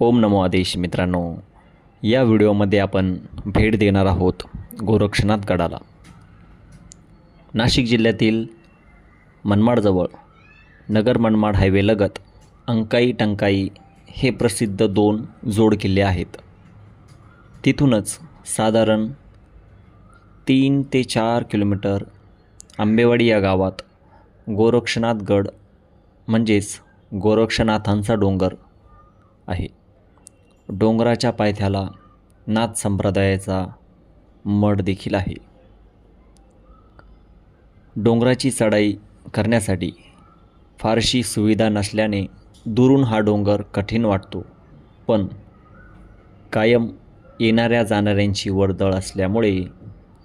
ओम नमो आदेश मित्रांनो. या व्हिडिओमध्ये आपण भेट देणार आहोत गोरक्षनाथ गडाला. नाशिक जिल्ह्यातील मनमाडजवळ नगर मनमाड हायवेलगत अंकाई टंकाई हे प्रसिद्ध दोन जोडकिल्ले आहेत. तिथूनच साधारण तीन ते चार किलोमीटर आंबेवाडी या गावात गोरक्षनाथ गड म्हणजेच गोरक्षनाथांचा डोंगर आहे. डोंगराच्या पायथ्याला नाथ संप्रदायाचा मठ देखील आहे. डोंगराची चढाई करण्यासाठी फारशी सुविधा नसल्याने दुरून हा डोंगर कठीण वाटतो पण कायम येणाऱ्या जाणाऱ्यांची वर्दळ असल्यामुळे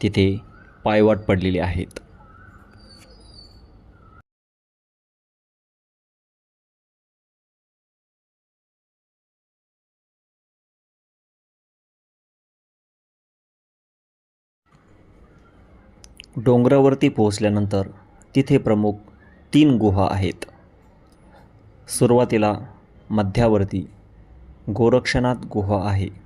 तिथे पायवाट पडलेली आहेत. डोंगरावरती पोहोचल्यानंतर तिथे प्रमुख तीन गुहा आहेत. सुरुवातीला मध्यावरती गोरक्षनाथ गुहा आहे.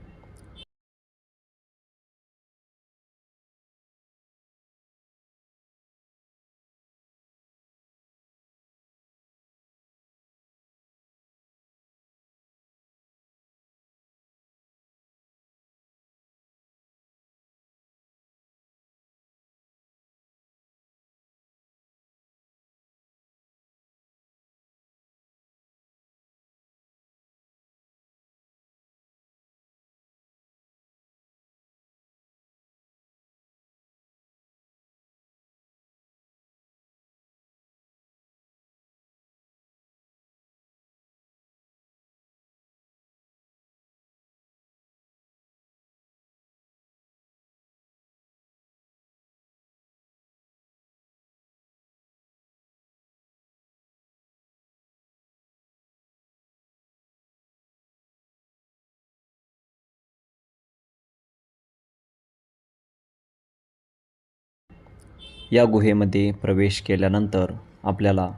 या गुहेमध्ये प्रवेश केल्यानंतर आपल्याला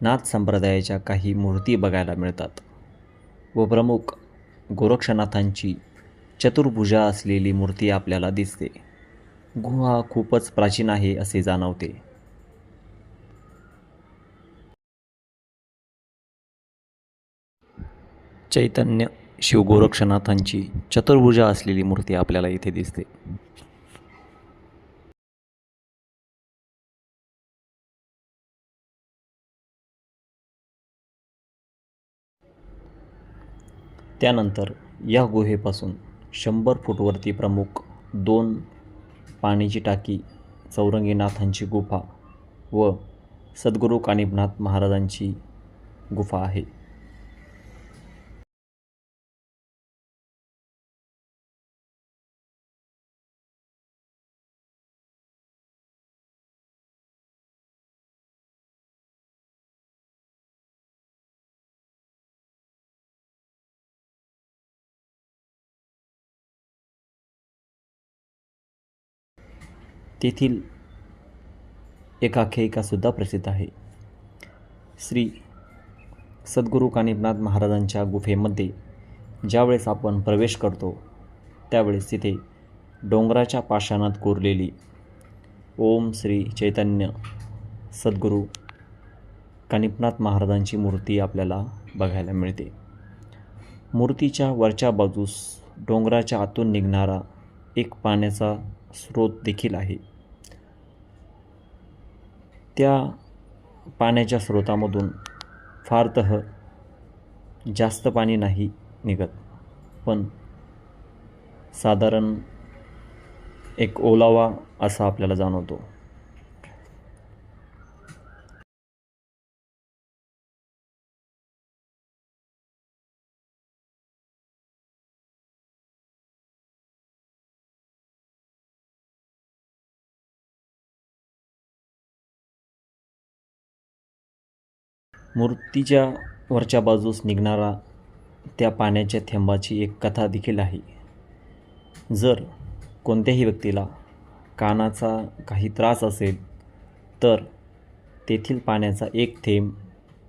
नाथ संप्रदायाच्या काही मूर्ती बघायला मिळतात व प्रमुख गोरक्षनाथांची चतुर्भुजा असलेली मूर्ती आपल्याला दिसते. गुहा खूपच प्राचीन आहे असे जाणवते. चैतन्य शिवगोरक्षनाथांची चतुर्भुजा असलेली मूर्ती आपल्याला इथे दिसते. त्यानंतर या गुहेपासून शंभर फूटवरती प्रमुख दोन पाण्याची टाकी चौरंगीनाथांची गुफा व सद्गुरू कानिपनाथ महाराजांची गुफा आहे. तेथील एक आख्यायिकासुद्धा प्रसिद्ध आहे. श्री सद्गुरू कानिपनाथ महाराजांच्या गुफेमध्ये ज्यावेळेस आपण प्रवेश करतो त्यावेळेस तिथे डोंगराच्या पाषाणात कोरलेली ओम श्री चैतन्य सद्गुरू कानिपनाथ महाराजांची मूर्ती आपल्याला बघायला मिळते. मूर्तीच्या वरच्या बाजूस डोंगराच्या आतून निघणारा एक पाण्याचा स्रोत देखील आहे. त्या पाण्याच्या स्रोतामधून फारतः जास्त पाणी नाही निघत. पण साधारण एक ओलावा असा आपल्याला जाणवतो. मूर्तीच्या वरच्या बाजूस निघणारा त्या पाण्याच्या थेंबाची एक कथा देखील आहे. जर कोणत्याही व्यक्तीला कानाचा काही त्रास असेल तर तेथील पाण्याचा एक थेंब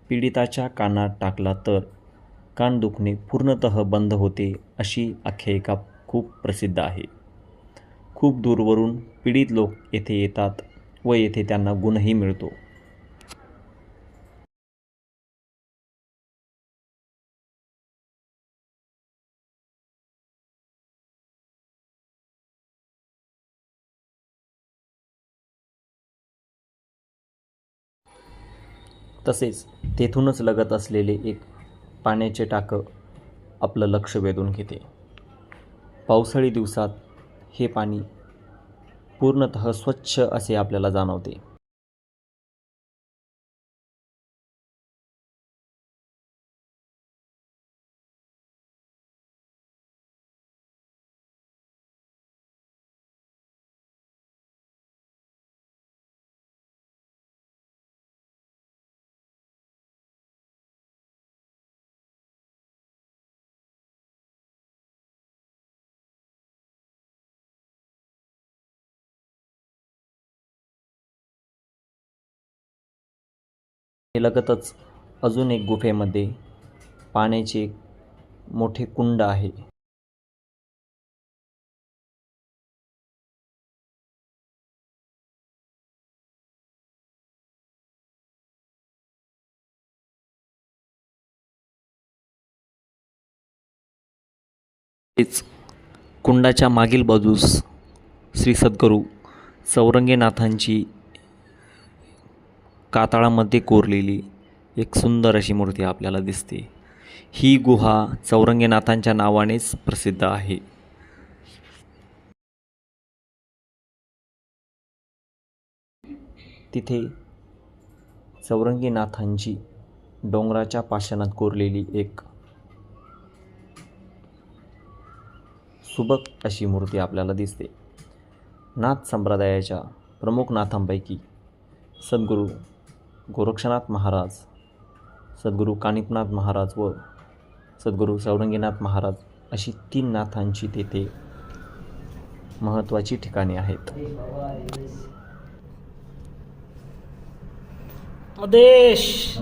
पीडिताच्या कानात टाकला तर कान दुखणे पूर्णतः बंद होते अशी आख्यायिका खूप प्रसिद्ध आहे. खूप दूरवरून पीडित लोक येथे येतात व येथे त्यांना गुणही मिळतो. तसेच तेथूनच लगत असलेले एक पाण्याचे टाकं आपलं लक्ष वेधून घेते. पावसाळी दिवसात हे पाणी पूर्णतः स्वच्छ असे आपल्याला जाणवते. लगतच अजून एक गुफेमध्ये पाण्याचे मोठे कुंड आहे. तेच कुंडाच्या मागील बाजूस श्री सद्गुरू चौरंगीनाथांची कातळामध्ये कोरलेली एक सुंदर अशी मूर्ती आपल्याला दिसते. ही गुहा चौरंगीनाथांच्या नावानेच प्रसिद्ध आहे. तिथे चौरंगीनाथांची डोंगराच्या पाषाणात कोरलेली एक सुबक अशी मूर्ती आपल्याला दिसते. नाथ संप्रदायाच्या प्रमुख नाथांपैकी सद्गुरू गोरक्षनाथ महाराज सद्गुरू कानिपनाथ महाराज व सद्गुरू चौरंगीनाथ महाराज अशी तीन नाथांची तेथे महत्त्वाची ठिकाणे आहेत. आदेश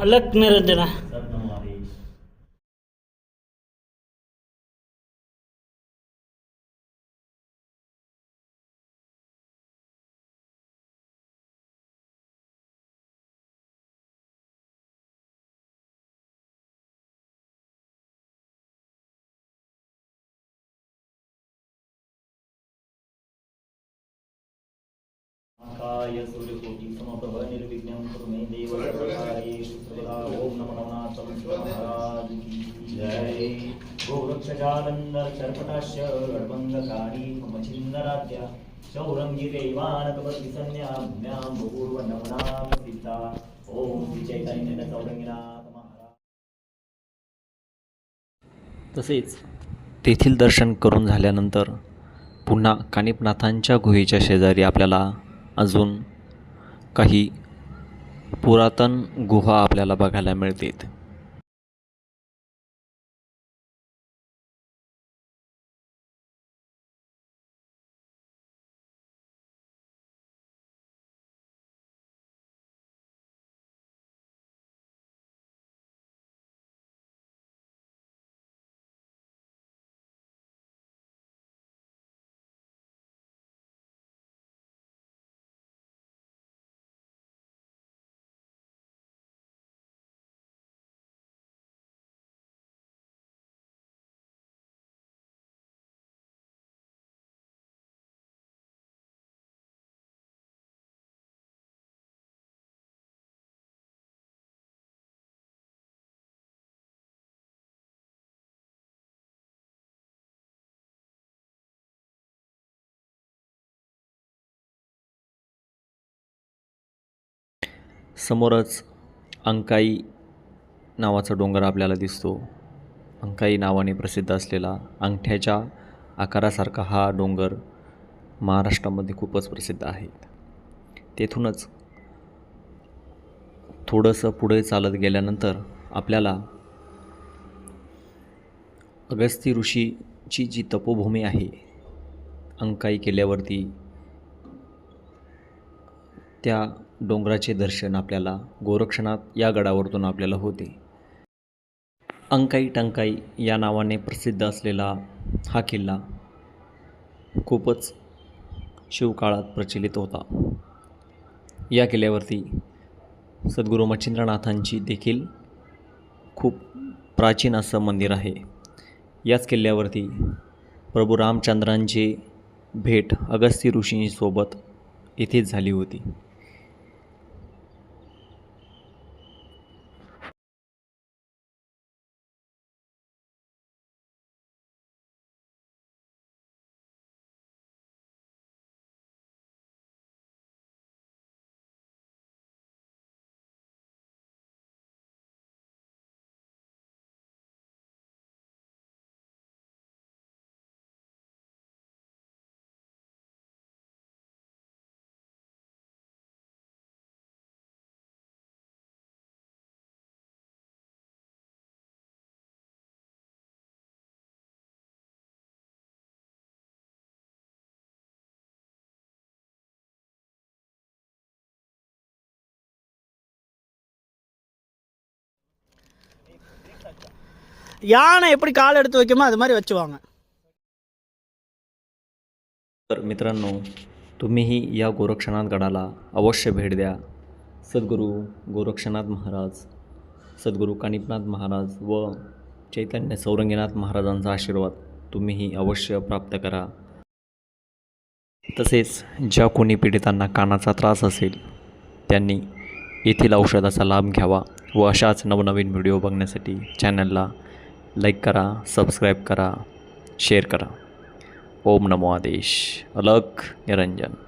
अलग मेरे ओम संज्ञाभ्यां सीता महाराज। तसेच तेथील दर्शन करून झाल्यानंतर पुन्हा कानिपनाथांच्या गुहेच्या शेजारी आपल्याला अजून काही पुरातन गुहा आपल्याला बघायला मिळतात समोरच अंकाई नावाचा डोंगर आपल्याला दिसतो. अंकाई नावाने प्रसिद्ध असलेला अंगठ्याच्या आकारासारखा हा डोंगर महाराष्ट्रामध्ये खूपच प्रसिद्ध आहे. तेथूनच थोडंसं पुढे चालत गेल्यानंतर आपल्याला अगस्ती ऋषीची जी तपोभूमी आहे अंकाई केल्यावरती त्या डोंगराचे दर्शन आपल्याला गोरक्षनाथ या गडावरतून आपल्याला होते. अंकाई टंकाई या नावाने प्रसिद्ध असलेला हा किल्ला खूपच शिवकाळात प्रचलित होता. या किल्ल्यावरती सद्गुरू मच्छिंद्रनाथांची देखील खूप प्राचीन असं मंदिर आहे. याच किल्ल्यावरती प्रभू रामचंद्रांची भेट अगस्ती ऋषींसोबत इथेच झाली होती. யானை எப்படி கால் எடுத்து வைக்குமோ அது மாதிரி வச்சுவாங்க तर मित्रांनो तुम्हीही या गोरक्षनाथ गडाला अवश्य भेट द्या सद्गुरू गोरक्षनाथ महाराज सद्गुरू कानिपनाथ महाराज व चैतन्य सौरंगीनाथ महाराजांचा आशीर्वाद तुम्हीही अवश्य प्राप्त करा तसेच ज्या कोणी पीडितांना कानाचा त्रास असेल त्यांनी येथील औषधाचा लाभ घ्यावा व अशाच नवनवीन व्हिडिओ बघण्यासाठी चॅनलला लाईक करा सबस्क्राईब करा शेअर करा. ओम नमो आदेश. अलक निरंजन.